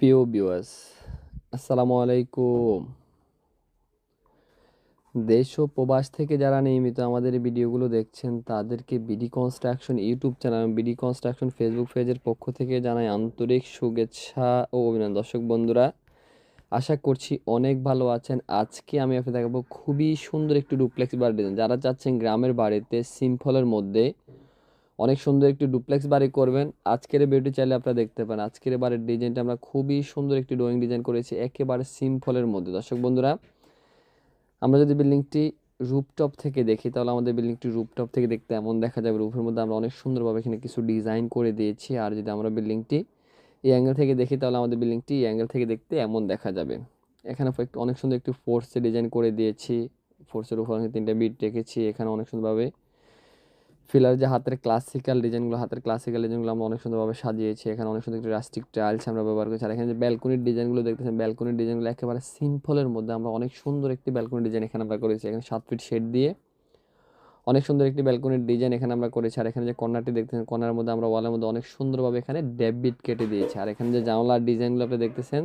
প্রিয় ভিউয়ার্স, আসসালামু আলাইকুম। দেশ ও প্রবাস থেকে যারা নিয়মিত আমাদের ভিডিওগুলো দেখছেন, তাদেরকে BD Construction YouTube channel BD Construction Facebook পেজের পক্ষ থেকে জানাই আন্তরিক শুভেচ্ছা ও অভিনন্দন। দর্শক বন্ধুরা, আশা করছি অনেক ভালো আছেন। আজকে আমি আপনাদের দেখাবো খুবই সুন্দর একটি ডুপ্লেক্স বাড়ি যারা চাচ্ছেন গ্রামের বাড়িতে সিম্পলের মধ্যে অনেক সুন্দর একটি ডুপ্লেক্স বাড়ি করবেন। আজকের ভিডিওটি চাইলে আপনারা দেখতে পান আজকের বাড়ির ডিজাইনটা আমরা খুবই সুন্দর একটি ড্রয়িং ডিজাইন করেছি, একেবারে সিম্পলের মধ্যে। দর্শক বন্ধুরা, আমরা যদি বিল্ডিংটি রুপটপ থেকে দেখি, তাহলে আমাদের বিল্ডিংটি রুপটপ থেকে দেখতে এমন দেখা যাবে। রুফের মধ্যে আমরা অনেক সুন্দরভাবে এখানে কিছু ডিজাইন করে দিয়েছি। আর যদি আমরা বিল্ডিংটি এই অ্যাঙ্গেল থেকে দেখি, তাহলে আমাদের বিল্ডিংটি এই অ্যাঙ্গেল থেকে দেখতে এমন দেখা যাবে। এখানে অনেক সুন্দর একটি ফোর্সে ডিজাইন করে দিয়েছি। ফোর্সের উপর তিনটা বিট রেখেছি। এখানে অনেক সুন্দরভাবে ফিলার যে হাতের ক্লাসিক্যাল ডিজাইনগুলো হাতের ক্লাসিক্যাল ডিজাইনগুলো আমরা অনেক সুন্দরভাবে সাজিয়েছি। এখানে অনেক সুন্দর একটি রাস্টিক টাইলস আমরা ব্যবহার করেছি। আর এখানে যে ব্যালকনির ডিজাইনগুলো দেখতেছেন ব্যালকনির ডিজাইনগুলো একেবারে সিম্পলের মধ্যে আমরা অনেক সুন্দর একটি ব্যালকনির ডিজাইন এখানে আমরা করেছি। এখানে সাত ফিট শেড দিয়ে অনেক সুন্দর একটি ব্যালকনির ডিজাইন এখানে আমরা করেছি। আর এখানে যে কর্নারটি দেখতেছেন, কর্নারের মধ্যে আমরা ওয়ালের মধ্যে অনেক সুন্দরভাবে এখানে ডেবিট কেটে দিয়েছি। আর এখানে যে জানলার ডিজাইনগুলো আপনি দেখতেছেন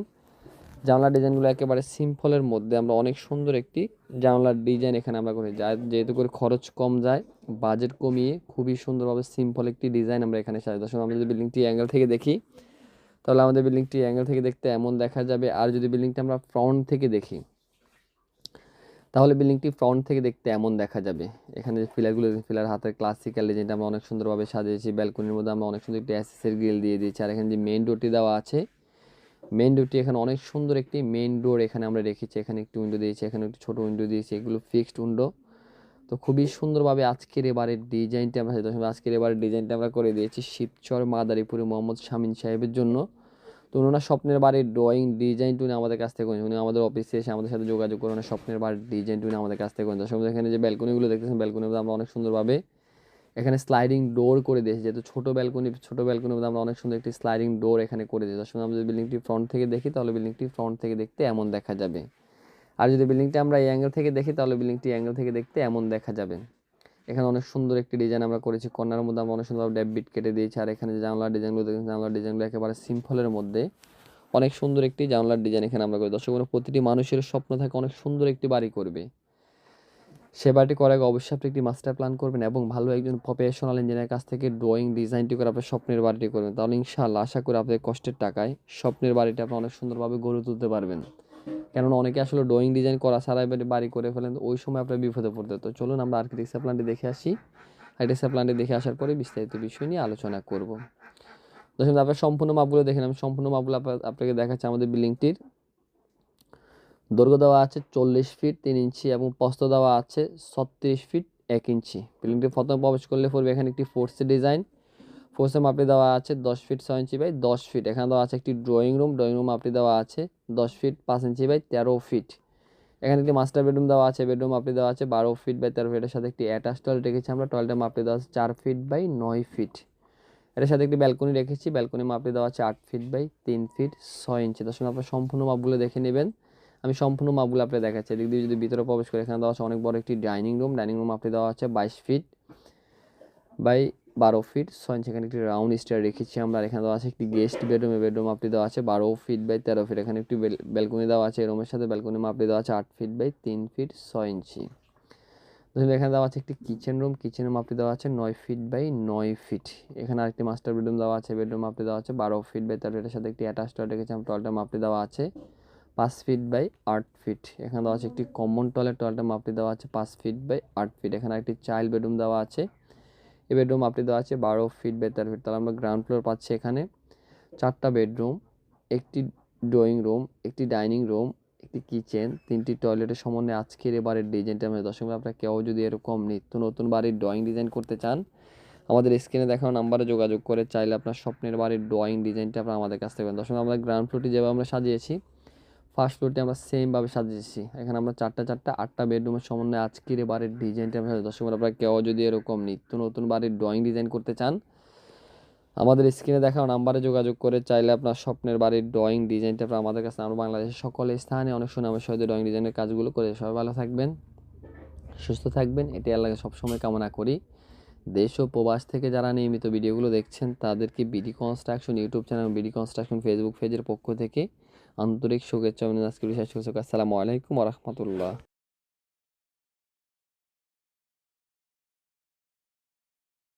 জানলার ডিজাইনগুলো একেবারে সিম্পলের মধ্যে আমরা অনেক সুন্দর একটি জানলার ডিজাইন এখানে আমরা করি যা যেহেতু করে খরচ কম যায়, বাজেট কমিয়ে খুবই সুন্দরভাবে সিম্পল একটি ডিজাইন আমরা এখানে সাজাই। দর্শক, আমরা যদি বিল্ডিংটি অ্যাঙ্গেল থেকে দেখি, তাহলে আমাদের বিল্ডিংটি অ্যাঙ্গেল থেকে দেখতে এমন দেখা যাবে। আর যদি বিল্ডিংটি আমরা ফ্রন্ট থেকে দেখি, তাহলে বিল্ডিংটি ফ্রন্ট থেকে দেখতে এমন দেখা যাবে। এখানে যে ফিলারগুলো, ফিলার হাতের ক্লাসিক্যাল ডিজাইনটা আমরা অনেক সুন্দরভাবে সাজিয়েছি। ব্যালকনির মধ্যে আমরা অনেক সুন্দর একটি অ্যাসেসের গ্রিল দিয়ে দিয়েছি। আর এখানে যে মেইন ডোরটি দেওয়া আছে মেইন ডোরটি এখানে অনেক সুন্দর একটি মেইন ডোর এখানে আমরা রেখেছি। এখানে একটি উইন্ডো দিয়েছি, এখানে একটি ছোট উইন্ডো দিয়েছি, এগুলো ফিক্সড উইন্ডো তো খুবই সুন্দরভাবে আজকের এবারের ডিজাইনটা আমরা আজকের এবারের ডিজাইনটা আমরা করে দিয়েছি শিবচর মাদারীপুরে মোহাম্মদ শামিন সাহেবের জন্য। তো ওনার স্বপ্নের বাড়ির ড্রয়িং ডিজাইন টুনি আমাদের কাছ থেকে উনি আমাদের অফিসে এসে আমাদের সাথে যোগাযোগ করে ওনার স্বপ্নের বাড়ির ডিজাইন টুনি আমাদের কাছ থেকে দর্শক, এখানে যে ব্যালকনিগুলো দেখতেছেন ব্যালকনির মধ্যে আমরা অনেক সুন্দরভাবে এখানে স্লাইডিং ডোর করে দিয়েছে। যেহেতু ছোটো ব্যালকনি ছোটো ব্যালকনির মধ্যে আমরা অনেক সুন্দর একটি স্লাইডিং ডোর এখানে করে দিয়েছি। দর্শক আমরা যদি বিল্ডিংটি ফ্রন্ট থেকে দেখি, তাহলে বিল্ডিংটি ফ্রন্ট থেকে দেখতে এমন দেখা যাবে। আর যদি বিল্ডিংটি আমরা এই অ্যাঙ্গেল থেকে দেখি, তাহলে বিল্ডিংটি অ্যাঙ্গেল থেকে দেখতে এমন দেখা যাবে। এখানে অনেক সুন্দর একটি ডিজাইন আমরা করেছি। কর্নারের মধ্যে আমরা অনেক সুন্দরভাবে ডেবিট কেটে দিয়েছি। আর এখানে যে জানলার ডিজাইনগুলো দেখেছি জানলার ডিজাইনগুলো একেবারে সিম্পলের মধ্যে অনেক সুন্দর একটি জানলার ডিজাইন এখানে আমরা করি দর্শক প্রতিটি মানুষের স্বপ্ন থাকে অনেক সুন্দর একটি বাড়ি করবে। সে বাড়িটি করার আগে অবশ্যই আপনি একটি মাস্টার প্ল্যান করবেন এবং ভালো একজন প্রফেশনাল ইঞ্জিনিয়ার কাছ থেকে ড্রয়িং ডিজাইনটি করে আপনার স্বপ্নের বাড়িটি করবেন। তাহলে ইনশাআল্লাহ আশা করি আপনাদের কষ্টের টাকায় স্বপ্নের বাড়িটা আপনি অনেক সুন্দরভাবে গড়ে তুলতে পারবেন। কেননা অনেকে আসলে ড্রয়িং ডিজাইন করা ছাড়াই বাড়ি করে ফেলেন ওই সময় আপনার বিপদে পড়তে। তো চলুন আমরা আর্কিটেকচার প্ল্যানটি দেখে আসি। আর্কিটেকচার প্ল্যানটি দেখে আসার পরে বিস্তারিত বিষয় নিয়ে আলোচনা করব। দর্শক, আপনার সম্পূর্ণ মাপগুলো দেখেন। আমি সম্পূর্ণ মাপগুলো আপনাকে দেখাচ্ছি আমাদের বিল্ডিংটির দৈর্ঘ্য দেওয়া আছে চল্লিশ ফিট তিন ইঞ্চি এবং প্রস্থ দেওয়া আছে ছত্রিশ ফিট এক ইঞ্চি। বিল্ডিংটি প্রথমে প্রবেশ করলে পড়বে এখানে একটি ফোর্সে ডিজাইন ফোর্সের মাপটি দেওয়া আছে দশ ফিট ছয় ইঞ্চি বাই দশ ফিট। এখানে দেওয়া আছে একটি ড্রয়িং রুম ড্রয়িং রুম মাপটি দেওয়া আছে দশ ফিট পাঁচ ইঞ্চি বাই তেরো ফিট। এখানে একটি মাস্টার বেডরুম দেওয়া আছে বেডরুম মাপটি দেওয়া আছে বারো ফিট বাই তেরো ফিটের সাথে একটি অ্যাটাচ টয়লেট রেখেছি আমরা। টয়লেটের মাপটি দেওয়া আছে চার ফিট বাই নয় ফিট। এটার সাথে একটি ব্যালকনি রেখেছি ব্যালকনি মাপটি দেওয়া আছে আট ফিট বাই তিন ফিট ছয় ইঞ্চি। সঙ্গে আপনার সম্পূর্ণ মাপগুলো দেখে নেবেন। আমি সম্পূর্ণ মাপগুলো আপনি দেখাচ্ছি এদিক দিয়ে যদি ভিতরে প্রবেশ করে এখানে দেওয়া আছে অনেক বড় একটি ডাইনিং রুম ডাইনিং রুম আপনি দেওয়া আছে বাইশ ফিট বাই বারো ফিট ইঞ্চি এখানে একটি রাউন্ড স্টার রেখেছি আমরা এখানে দেওয়া আছে একটি গেস্ট বেডরুম বেডরুম আপনি দেওয়া আছে বারো ফিট বাই তেরো ফিট এখানে একটি ব্যালকনি দেওয়া আছে রুমের সাথে ব্যালকনি মাপটি দেওয়া আছে আট ফিট বাই তিন ফিট ছয় ইঞ্চি এখানে দেওয়া আছে একটি কিচেন রুম কিচেনের মাপটি দেওয়া আছে নয় ফিট বাই নয় ফিট এখানে আরেকটি মাস্টার বেডরুম দেওয়া আছে বেডরুম মাপটি দেওয়া আছে বারো ফিট বাই তেরো ফিটের সাথে একটি অ্যাটাচ টয়লেট রেখেছি আমরা টয়লেটের মাপটি দেওয়া আছে পাঁচ ফিট বাই আট ফিট এখানে দেওয়া আছে একটি কমন টয়লেট টয়লেটের মাপটি দেওয়া আছে পাঁচ ফিট বাই আট ফিট এখানে একটি চাইল্ড বেডরুম দেওয়া আছে। এই বেডরুম মাপটি দেওয়া আছে বারো ফিট বাই তেরো ফিট তাহলে আমরা গ্রাউন্ড ফ্লোর পাচ্ছি এখানে। চারটা বেডরুম একটি ড্রয়িং রুম একটি ডাইনিং রুম একটি কিচেন তিনটি টয়লেটের সমন্বয়ে আজকের এবারের ডিজাইনটা আমি দর্শক আপনারা কেউ যদি এরকম নিত্য নতুন বাড়ির ড্রয়িং ডিজাইন করতে চান, আমাদের স্ক্রিনে দেখানো নাম্বারে যোগাযোগ করে চাইলে আপনার স্বপ্নের বাড়ির ড্রয়িং ডিজাইনটা আপনারা আমাদের কাছ থেকে দর্শক আমরা গ্রাউন্ড ফ্লোরটি যেভাবে আমরা সাজিয়েছি ফার্স্ট ফ্লোরটি আমরা সেমভাবে সাজিয়েছি। এখানে আমরা চারটা চারটা, আটটা বেডরুমের সমন্বয়ে আজকের বাড়ির ডিজাইনটা আমরা দর্শক আপনারা কেউ যদি এরকম নিত্য নতুন বাড়ির ড্রয়িং ডিজাইন করতে চান, আমাদের স্ক্রিনে দেখানো নাম্বারে যোগাযোগ করে চাইলে আপনার স্বপ্নের বাড়ির ড্রয়িং ডিজাইনটা আপনার, আমাদের কাছে আমরা বাংলাদেশের সকল স্থানে অনেক সময় সুনামের সহিত ড্রয়িং ডিজাইনের কাজগুলো করে সবাই ভালো থাকবেন, সুস্থ থাকবেন। এটি আল্লাহকে সবসময় কামনা করি। দেশ ও প্রবাস থেকে যারা নিয়মিত ভিডিওগুলো দেখছেন, তাদেরকে BD Construction YouTube channel BD Construction Facebook পেজের পক্ষ থেকে আন্তরিক শুভেচ্ছা আজকে বিশেষ আসসালামু আলাইকুম রহমতুল্লাহ।